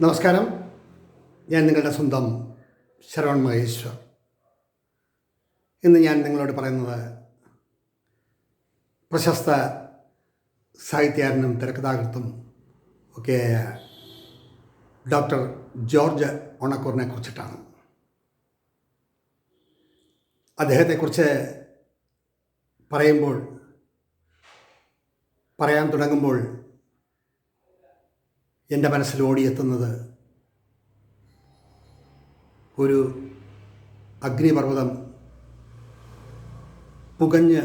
നമസ്കാരം. ഞാൻ നിങ്ങളുടെ സ്വന്തം ശരവൺ മഹേശ്വർ. ഇന്ന് ഞാൻ നിങ്ങളോട് പറയുന്നത് പ്രശസ്ത സാഹിത്യകാരനും തിരക്കഥാകൃത്തും ഒക്കെയായ ഡോക്ടർ ജോർജ് ഓണക്കൂറിനെ കുറിച്ചിട്ടാണ് അദ്ദേഹത്തെക്കുറിച്ച് പറയുമ്പോൾ പറയാൻ തുടങ്ങുമ്പോൾ എന്റെ മനസ്സിൽ ഓടിയെത്തുന്നത് ഒരു അഗ്നിപർവതം പുകഞ്ഞ്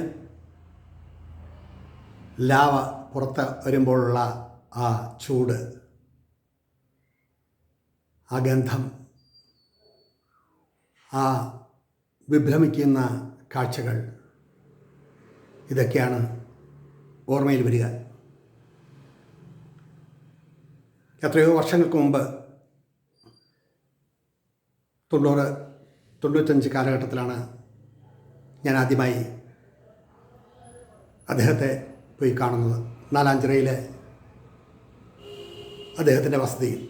ലാവ പുറത്ത് വരുമ്പോഴുള്ള ആ ചൂട് ആ ഗന്ധം ആ വിഭ്രമിക്കുന്ന കാഴ്ചകൾ ഇതൊക്കെയാണ് ഓർമ്മയിൽ വരിക. എത്രയോ വർഷങ്ങൾക്ക് മുമ്പ് തൊണ്ണൂറ് തൊണ്ണൂറ്റഞ്ച് കാലഘട്ടത്തിലാണ് ഞാൻ ആദ്യമായി അദ്ദേഹത്തെ പോയി കാണുന്നത്. നാലാഞ്ചിറയിലെ അദ്ദേഹത്തിന്റെ വസതിയിൽ.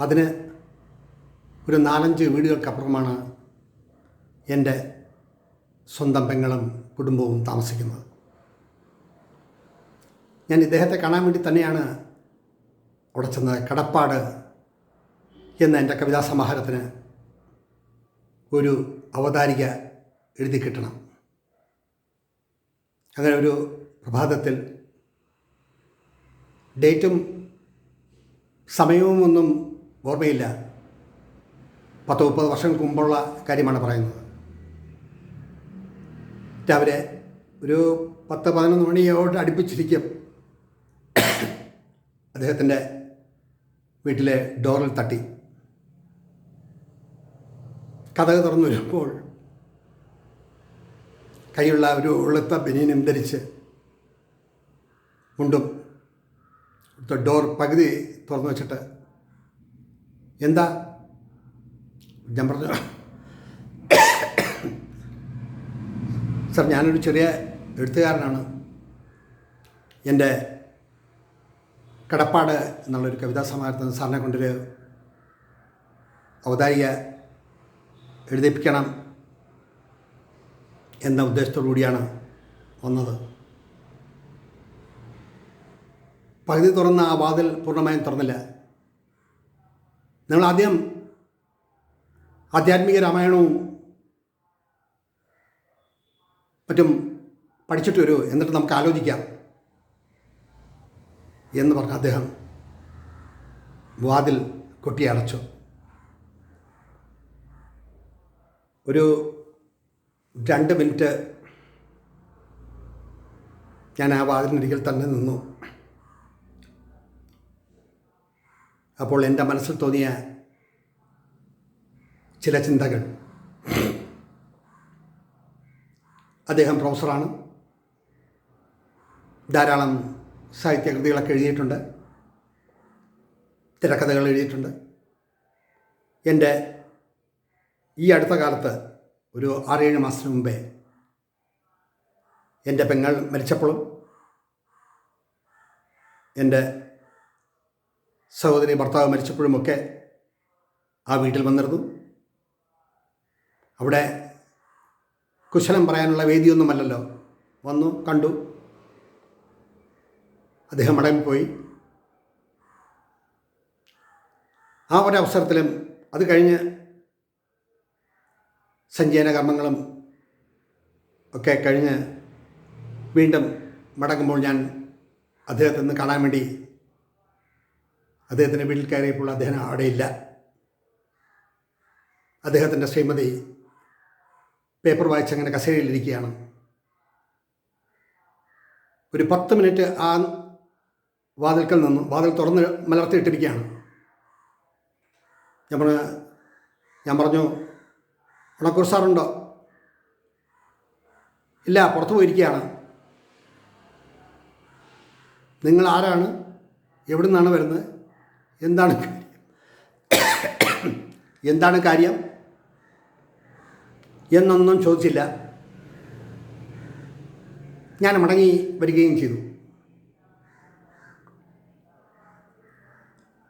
അതിന് ഒരു നാലഞ്ച് വീടുകൾക്കപ്പുറമാണ് എന്റെ സ്വന്തം പെങ്ങളും കുടുംബവും താമസിക്കുന്നത്. ഞാൻ ഇദ്ദേഹത്തെ കാണാൻ വേണ്ടി തന്നെയാണ് അവിടെ ചെന്ന് കടപ്പാട് എന്ന എന്റെ കവിതാ സമാഹാരത്തിന് ഒരു അവതാരിക എഴുതി കിട്ടണം. അങ്ങനെ ഒരു പ്രഭാതത്തിൽ ഡേറ്റും സമയവും ഒന്നും ഓർമ്മയില്ല. പത്ത് മുപ്പത് വർഷം മുമ്പുള്ള കാര്യമാണ് പറയുന്നത്. രാവിലെ ഒരു പത്ത് പതിനൊന്ന് മണിയോട് അടുപ്പിച്ചിരിക്കും. അദ്ദേഹത്തിന്റെ വീട്ടിലെ ഡോറിൽ തട്ടി. കഥക് തുറന്നു വരുമ്പോൾ കൈയുള്ള ഒരു ഉളുത്ത ബനിയനും ധരിച്ച് മുണ്ടും ഡോർ പകുതി തുറന്നു വെച്ചിട്ട് എന്താ? ഞാൻ പറഞ്ഞു സർ ഞാനൊരു ചെറിയ എഴുത്തുകാരനാണ്. എന്റെ കടപ്പാട് എന്നുള്ളൊരു കവിതാ സമാഹാരത്തിന് സാറിനെ കൊണ്ടൊരു അവതാരിക എഴുതിപ്പിക്കണം എന്ന ഉദ്ദേശത്തോടു കൂടിയാണ് വന്നത്. പകുതി തുറന്ന ആ വാതിൽ പൂർണമായും തുറന്നില്ല. നിങ്ങൾ ആദ്യം ആധ്യാത്മിക രാമായണവും മറ്റും പഠിച്ചിട്ട് വരൂ എന്നിട്ട് നമുക്ക് ആലോചിക്കാം. എന്ന് പറഞ്ഞ് അദ്ദേഹം വാതിൽ കൊട്ടിയടച്ചു ഒരു രണ്ട് മിനിറ്റ് ഞാൻ ആ വാതിലിനരികിൽ തന്നെ നിന്നു. അപ്പോൾ എന്റെ മനസ്സിൽ തോന്നിയ ചില ചിന്തകൾ. അദ്ദേഹം പ്രൊഫസറാണ്. ധാരാളം സാഹിത്യകൃതികളൊക്കെ എഴുതിയിട്ടുണ്ട്. തിരക്കഥകൾ എഴുതിയിട്ടുണ്ട്. എന്റെ ഈ അടുത്ത കാലത്ത് ഒരു ആറേഴ് മാസത്തിന് മുമ്പേ എന്റെ പെങ്ങൾ മരിച്ചപ്പോഴും എന്റെ സഹോദരി ഭർത്താവ് മരിച്ചപ്പോഴുമൊക്കെ ആ വീട്ടിൽ വന്നിരുന്നു. അവിടെ കുശലം പറയാനുള്ള വേദിയൊന്നുമല്ലല്ലോ. വന്നു കണ്ടു. അദ്ദേഹം മടങ്ങിപ്പോയി ആ ഒരവസരത്തിലും അത് കഴിഞ്ഞ് സഞ്ചയന കർമ്മങ്ങളും ഒക്കെ കഴിഞ്ഞ് വീണ്ടും മടങ്ങുമ്പോൾ ഞാൻ അദ്ദേഹത്തെ നിന്ന് കാണാൻ വേണ്ടി അദ്ദേഹത്തിന്റെ വീട്ടിൽ കയറിയപ്പോൾ അദ്ദേഹം അവിടെയില്ല അദ്ദേഹത്തിന്റെ ശ്രീമതി പേപ്പർ വായിച്ച് അങ്ങനെ കസേരയിലിരിക്കുകയാണ് ഒരു പത്ത് മിനിറ്റ് ആ വാതിൽക്കൽ നിന്നും. വാതിൽ തുറന്ന് മലർത്തിയിട്ടിരിക്കുകയാണ്. പറഞ്ഞ ഞാൻ പറഞ്ഞു ഉണക്കൂർ സാറുണ്ടോ? ഇല്ല പുറത്തു പോയിരിക്കുകയാണ്. നിങ്ങൾ ആരാണ്? എവിടെ നിന്നാണ് വരുന്നത്? എന്താണ് എന്താണ് കാര്യം? എന്നൊന്നും ചോദിച്ചില്ല. ഞാൻ മടങ്ങി വരികയും ചെയ്തു.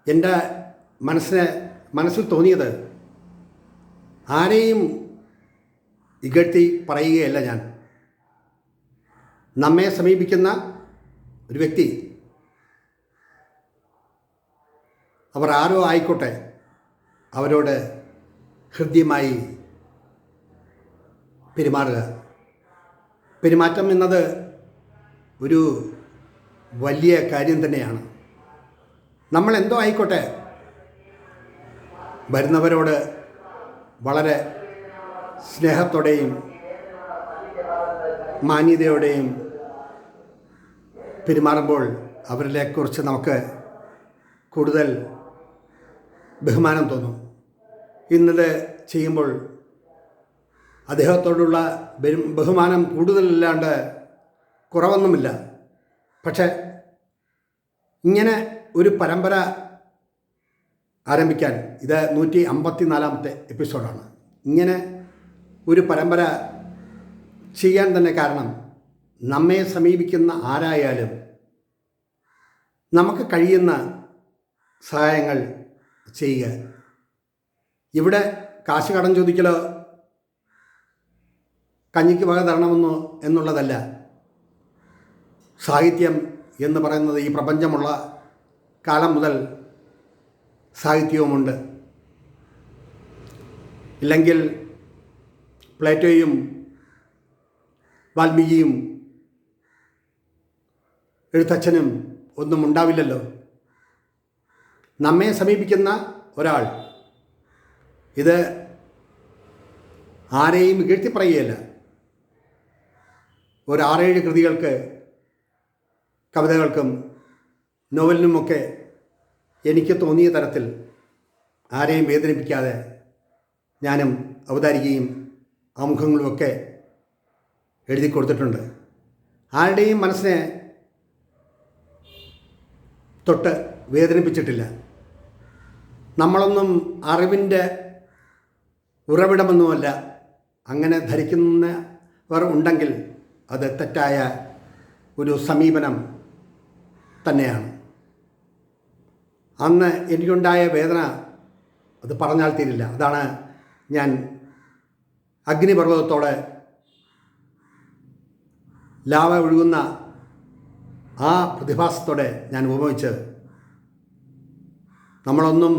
എന്റെ മനസ്സിനെ മനസ്സിൽ തോന്നിയത് ആരെയും ഇകഴ്ത്തി പറയുകയല്ല ഞാൻ. നമ്മെ സമീപിക്കുന്ന ഒരു വ്യക്തി അവർ ആരോ ആയിക്കോട്ടെ അവരോട് ഹൃദ്യമായി പെരുമാറുക. പെരുമാറ്റം എന്നത് ഒരു വലിയ കാര്യം തന്നെയാണ്. നമ്മൾ എന്തോ ആയിക്കോട്ടെ. വരുന്നവരോട് വളരെ സ്നേഹത്തോടെയും മാന്യതയോടെയും പെരുമാറുമ്പോൾ അവരിലെക്കുറിച്ച് നമുക്ക് കൂടുതൽ ബഹുമാനം തോന്നും. ഇന്നത് ചെയ്യുമ്പോൾ അദ്ദേഹത്തോടുള്ള ബഹു- ബഹുമാനം കൂടുതലല്ലാണ്ട് കുറവൊന്നുമില്ല. പക്ഷേ ഇങ്ങനെ ഒരു പരമ്പര ആരംഭിക്കാൻ ഇത് നൂറ്റി അമ്പത്തി നാലാമത്തെ എപ്പിസോഡാണ്. ഇങ്ങനെ ഒരു പരമ്പര ചെയ്യാൻ തന്നെ കാരണം നമ്മെ സമീപിക്കുന്ന ആരായാലും നമുക്ക് കഴിയുന്ന സഹായങ്ങൾ ചെയ്യുക. ഇവിടെ കാശ് കടം ചോദിക്കലോ കഞ്ഞിക്ക് വക തരണമെന്നോ എന്നുള്ളതല്ല. സാഹിത്യം എന്ന് പറയുന്നത് ഈ പ്രപഞ്ചമുള്ള കാലം മുതൽ സാഹിത്യവുമുണ്ട്. ഇല്ലെങ്കിൽ പ്ലേറ്റോയും വാൽമീകിയും എഴുത്തച്ഛനും ഒന്നും ഉണ്ടാവില്ലല്ലോ. നമ്മെ സമീപിക്കുന്ന ഒരാൾ. ഇത് ആരെയും കീഴ്ത്തി പറയുകയല്ല ഒരു ആറേഴ് കൃതികൾക്ക് കവിതകൾക്കും നോവലിനുമൊക്കെ എനിക്ക് തോന്നിയ തരത്തിൽ ആരെയും വേദനിപ്പിക്കാതെ ഞാനും അവതാരികയും ആമുഖങ്ങളുമൊക്കെ എഴുതി കൊടുത്തിട്ടുണ്ട്. ആരുടെയും മനസ്സിനെ തൊട്ട് വേദനിപ്പിച്ചിട്ടില്ല. നമ്മളൊന്നും അറിവിന്റെ ഉറവിടമൊന്നുമല്ല. അങ്ങനെ ധരിക്കുന്നവർ ഉണ്ടെങ്കിൽ അത് തെറ്റായ ഒരു സമീപനം തന്നെയാണ്. അന്ന് എനിക്കുണ്ടായ വേദന അത് പറഞ്ഞാൽ തീരില്ല. അതാണ് ഞാൻ അഗ്നിപർവതത്തോടെ ലാവ ഒഴുകുന്ന ആ പ്രതിഭാസത്തോടെ ഞാൻ ഉപമിച്ചത്. നമ്മളൊന്നും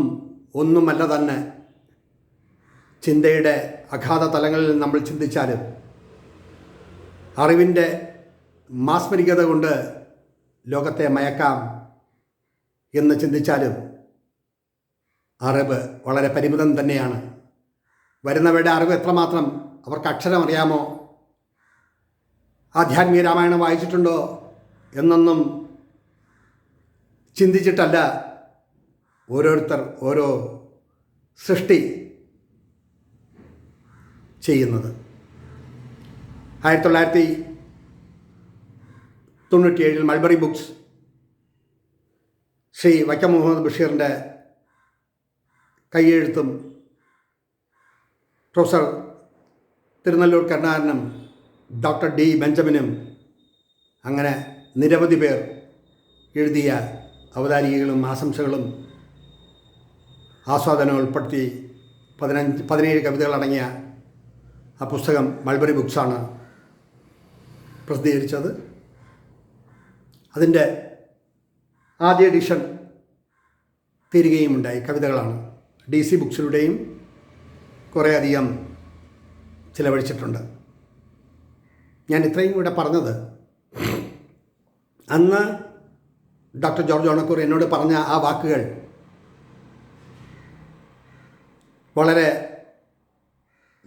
ഒന്നുമല്ല തന്നെ ചിന്തയുടെ അഗാധ തലങ്ങളിൽ നമ്മൾ ചിന്തിച്ചാലും അറിവിന്റെ മാസ്മരികത കൊണ്ട് ലോകത്തെ മയക്കാം എന്ന് ചിന്തിച്ചാലും അറിവ് വളരെ പരിമിതം തന്നെയാണ്. വരുന്നവരുടെ അറിവ് എത്രമാത്രം അവർക്ക് അക്ഷരം അറിയാമോ ആധ്യാത്മിക രാമായണം വായിച്ചിട്ടുണ്ടോ എന്നൊന്നും ചിന്തിച്ചിട്ടല്ല ഓരോരുത്തർ ഓരോ സൃഷ്ടി ചെയ്യുന്നത്. ആയിരത്തി തൊള്ളായിരത്തി തൊണ്ണൂറ്റിയേഴിൽ മൾബറി ബുക്സ് ശ്രീ വൈക്കം മുഹമ്മദ് ബഷീറിന്റെ കൈയെഴുത്തും പ്രൊഫസർ തിരുനെല്ലൂർ കരുണാകരനും ഡോക്ടർ ഡി ബെഞ്ചമിനും അങ്ങനെ നിരവധി പേർ എഴുതിയ അവതാരികകളും ആശംസകളും ആസ്വാദനം ഉൾപ്പെടുത്തി പതിനഞ്ച് പതിനേഴ് കവിതകളടങ്ങിയ ആ പുസ്തകം മൾബറി ബുക്സാണ് പ്രസിദ്ധീകരിച്ചത്. അതിന്റെ ആദ്യ എഡിഷൻ തീരുകയും ഉണ്ടായി. കവിതകളാണ്. ഡി സി ബുക്സിലൂടെയും കുറേയധികം ചിലവഴിച്ചിട്ടുണ്ട്. ഞാൻ ഇത്രയും കൂടെ പറഞ്ഞത് അന്ന് ഡോക്ടർ ജോർജ് ഓണക്കൂർ എന്നോട് പറഞ്ഞ ആ വാക്കുകൾ വളരെ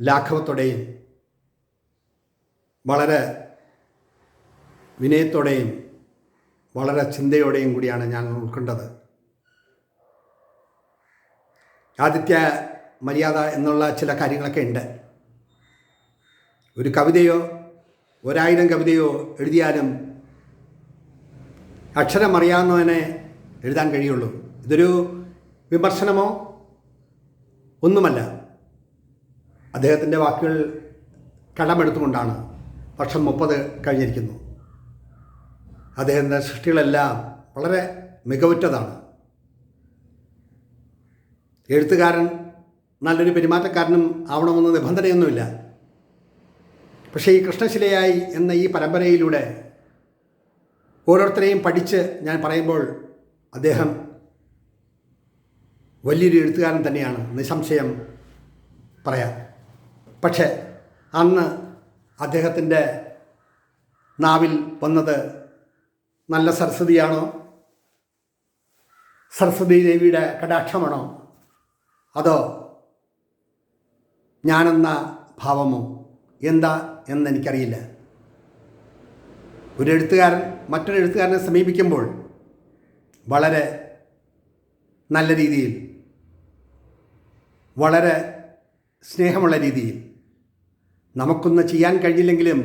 ലാഘവത്തോടെയും വളരെ വിനയത്തോടെയും വളരെ ചിന്തയോടെയും കൂടിയാണ് ഞാൻ ഉൾക്കൊണ്ടത്. ആദിത്യ മര്യാദ എന്നുള്ള ചില കാര്യങ്ങളൊക്കെ ഉണ്ട്. ഒരു കവിതയോ ഒരായിരം കവിതയോ എഴുതിയാലും അക്ഷരം അറിയാവുന്നവനെ എഴുതാൻ കഴിയുള്ളൂ. ഇതൊരു വിമർശനമോ? ഒന്നുമല്ല. അദ്ദേഹത്തിന്റെ വാക്കുകൾ കടമെടുത്തുകൊണ്ടാണ്. വർഷം മുപ്പത് കഴിഞ്ഞിരിക്കുന്നു. അദ്ദേഹത്തിന്റെ സൃഷ്ടികളെല്ലാം വളരെ മികവുറ്റതാണ്. എഴുത്തുകാരൻ നല്ലൊരു പെരുമാറ്റക്കാരനും ആവണമെന്ന് നിബന്ധനയൊന്നുമില്ല. പക്ഷേ ഈ കൃഷ്ണശിലയായി എന്ന ഈ പരമ്പരയിലൂടെ ഓരോരുത്തരെയും പഠിച്ച് ഞാൻ പറയുമ്പോൾ അദ്ദേഹം വലിയൊരു എഴുത്തുകാരൻ തന്നെയാണ് നിസ്സംശയം പറയാം. പക്ഷേ അന്ന് അദ്ദേഹത്തിന്റെ നാവിൽ വന്നത് നല്ല സരസ്വതിയാണോ? സരസ്വതി ദേവിയുടെ കടാക്ഷമാണോ? അതോ ഞാനെന്ന ഭാവമോ? എന്താ എന്നെനിക്കറിയില്ല. ഒരു എഴുത്തുകാരൻ മറ്റൊരു എഴുത്തുകാരനെ സമീപിക്കുമ്പോൾ വളരെ നല്ല രീതിയിൽ വളരെ സ്നേഹമുള്ള രീതിയിൽ നമുക്കൊന്ന് ചെയ്യാൻ കഴിയില്ലെങ്കിലും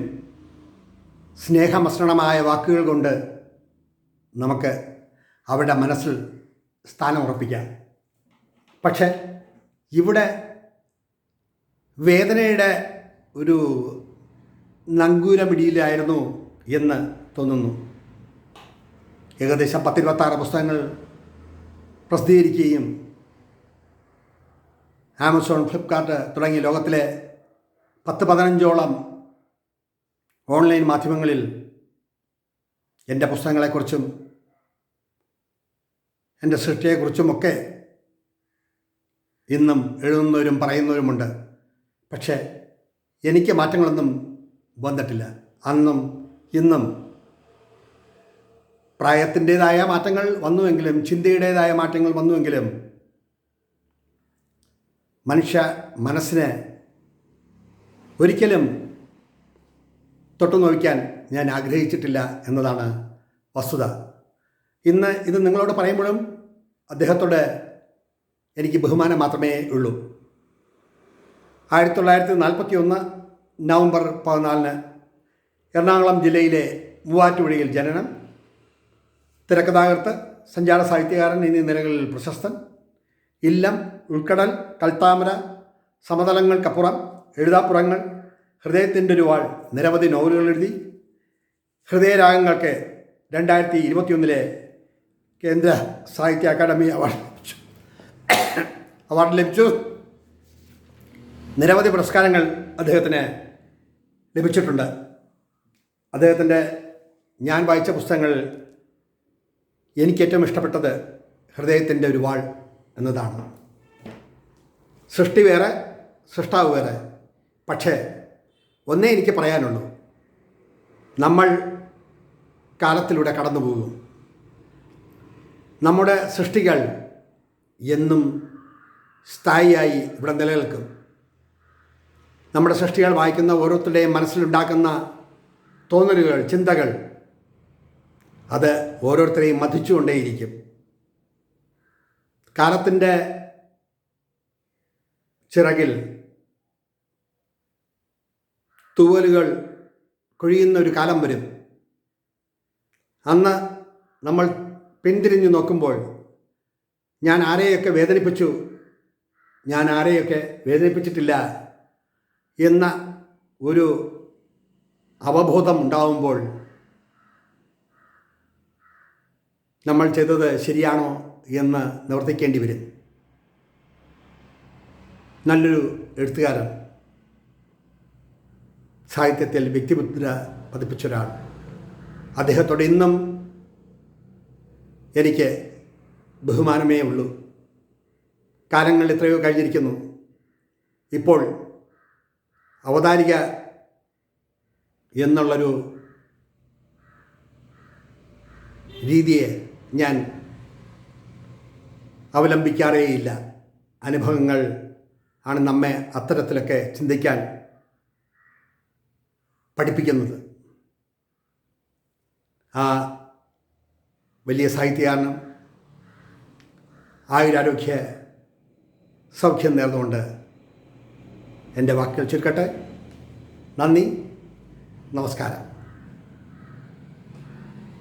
സ്നേഹമസൃണമായ വാക്കുകൾ കൊണ്ട് നമുക്ക് അവരുടെ മനസ്സിൽ സ്ഥാനം ഉറപ്പിക്കാം. പക്ഷെ ഇവിടെ വേദനയുടെ ഒരു നങ്കൂരമിടിയിലായിരുന്നു എന്ന് തോന്നുന്നു. ഏകദേശം പത്തിരുപത്താറ് പുസ്തകങ്ങൾ പ്രസിദ്ധീകരിക്കുകയും ആമസോൺ ഫ്ലിപ്കാർട്ട് തുടങ്ങിയ ലോകത്തിലെ പത്ത് പതിനഞ്ചോളം ഓൺലൈൻ മാധ്യമങ്ങളിൽ എന്റെ പുസ്തകങ്ങളെക്കുറിച്ചും എന്റെ സൃഷ്ടിയെക്കുറിച്ചുമൊക്കെ ഇന്നും എഴുതുന്നവരും പറയുന്നവരുമുണ്ട്. പക്ഷേ എനിക്ക് മാറ്റങ്ങളൊന്നും വന്നിട്ടില്ല. അന്നും ഇന്നും പ്രായത്തിന്റേതായ മാറ്റങ്ങൾ വന്നുവെങ്കിലും ചിന്തയുടേതായ മാറ്റങ്ങൾ വന്നുവെങ്കിലും മനുഷ്യ മനസ്സിനെ ഒരിക്കലും തൊട്ടു നോക്കാൻ ഞാൻ ആഗ്രഹിച്ചിട്ടില്ല എന്നതാണ് വസ്തുത. ഇന്ന് ഇത് നിങ്ങളോട് പറയുമ്പോഴും അദ്ദേഹത്തോട് എനിക്ക് ബഹുമാനം മാത്രമേ ഉള്ളൂ. ആയിരത്തി തൊള്ളായിരത്തി നാൽപ്പത്തി ഒന്ന് നവംബർ പതിനാലിന് എറണാകുളം ജില്ലയിലെ മൂവാറ്റുപുഴയിൽ ജനനം. തിരക്കഥാകൃത്ത് സഞ്ചാര സാഹിത്യകാരൻ എന്നീ നിലകളിൽ പ്രശസ്തൻ. ഇല്ലം ഉൾക്കടൽ കൽത്താമര സമതലങ്ങൾക്കപ്പുറം എഴുതാപ്പുറങ്ങൾ ഹൃദയത്തിന്റെ ഒരു വാൾ നിരവധി നോവലുകൾ എഴുതി. ഹൃദയരാഗങ്ങൾക്ക് രണ്ടായിരത്തി ഇരുപത്തിയൊന്നിലെ കേന്ദ്ര സാഹിത്യ അക്കാദമി അവാർഡ് ലഭിച്ചു. അവാർഡ് ലഭിച്ചു. നിരവധി പുരസ്കാരങ്ങൾ അദ്ദേഹത്തിന് ലഭിച്ചിട്ടുണ്ട്. അദ്ദേഹത്തിന്റെ ഞാൻ വായിച്ച പുസ്തകങ്ങൾ എനിക്ക് ഏറ്റവും ഇഷ്ടപ്പെട്ടത് ഹൃദയത്തിന്റെ ഒരു വാൾ എന്നതാണ്. സൃഷ്ടി വേറെ സൃഷ്ടാവ് വേറെ. പക്ഷേ ഒന്നേ എനിക്ക് പറയാനുള്ളൂ. നമ്മൾ കാലത്തിലൂടെ കടന്നു പോകും നമ്മുടെ സൃഷ്ടികൾ എന്നും സ്ഥായിയായി ഇവിടെ നിലനിൽക്കും. നമ്മുടെ സൃഷ്ടികൾ വായിക്കുന്ന ഓരോരുത്തരുടെയും മനസ്സിലുണ്ടാക്കുന്ന തോന്നലുകൾ ചിന്തകൾ അത് ഓരോരുത്തരെയും മതിച്ചുകൊണ്ടേയിരിക്കും. കാലത്തിന്റെ ചിറകിൽ തൂവലുകൾ കൊഴിയുന്ന ഒരു കാലം വരും. അന്ന് നമ്മൾ പിന്തിരിഞ്ഞു നോക്കുമ്പോൾ ഞാൻ ആരെയൊക്കെ വേദനിപ്പിച്ചു? ഞാൻ ആരെയൊക്കെ വേദനിപ്പിച്ചിട്ടില്ല? എന്ന ഒരു അവബോധം ഉണ്ടാവുമ്പോൾ നമ്മൾ ചെയ്തത് ശരിയാണോ എന്ന് നിവർത്തിക്കേണ്ടി വരും. നല്ലൊരു എഴുത്തുകാരൻ സാഹിത്യത്തിൽ വ്യക്തിമുദ്ര പതിപ്പിച്ച ഒരാൾ അദ്ദേഹത്തോട് ഇന്നും എനിക്ക് ബഹുമാനമേ ഉള്ളൂ. കാലങ്ങൾ എത്രയോ കഴിഞ്ഞിരിക്കുന്നു. ഇപ്പോൾ അവതാരിക എന്നുള്ളൊരു രീതിയെ ഞാൻ അവലംബിക്കാറേയില്ല. അനുഭവങ്ങൾ ആണ് നമ്മെ അത്തരത്തിലൊക്കെ ചിന്തിക്കാൻ പഠിപ്പിക്കുന്നത്. ആ വലിയ സാഹിത്യകാരനും ആയുരാരോഗ്യ സൗഖ്യം നേർന്നുകൊണ്ട് എന്റെ വാക്കുകൾ ചുരുക്കട്ടെ. നന്ദി. നമസ്കാരം.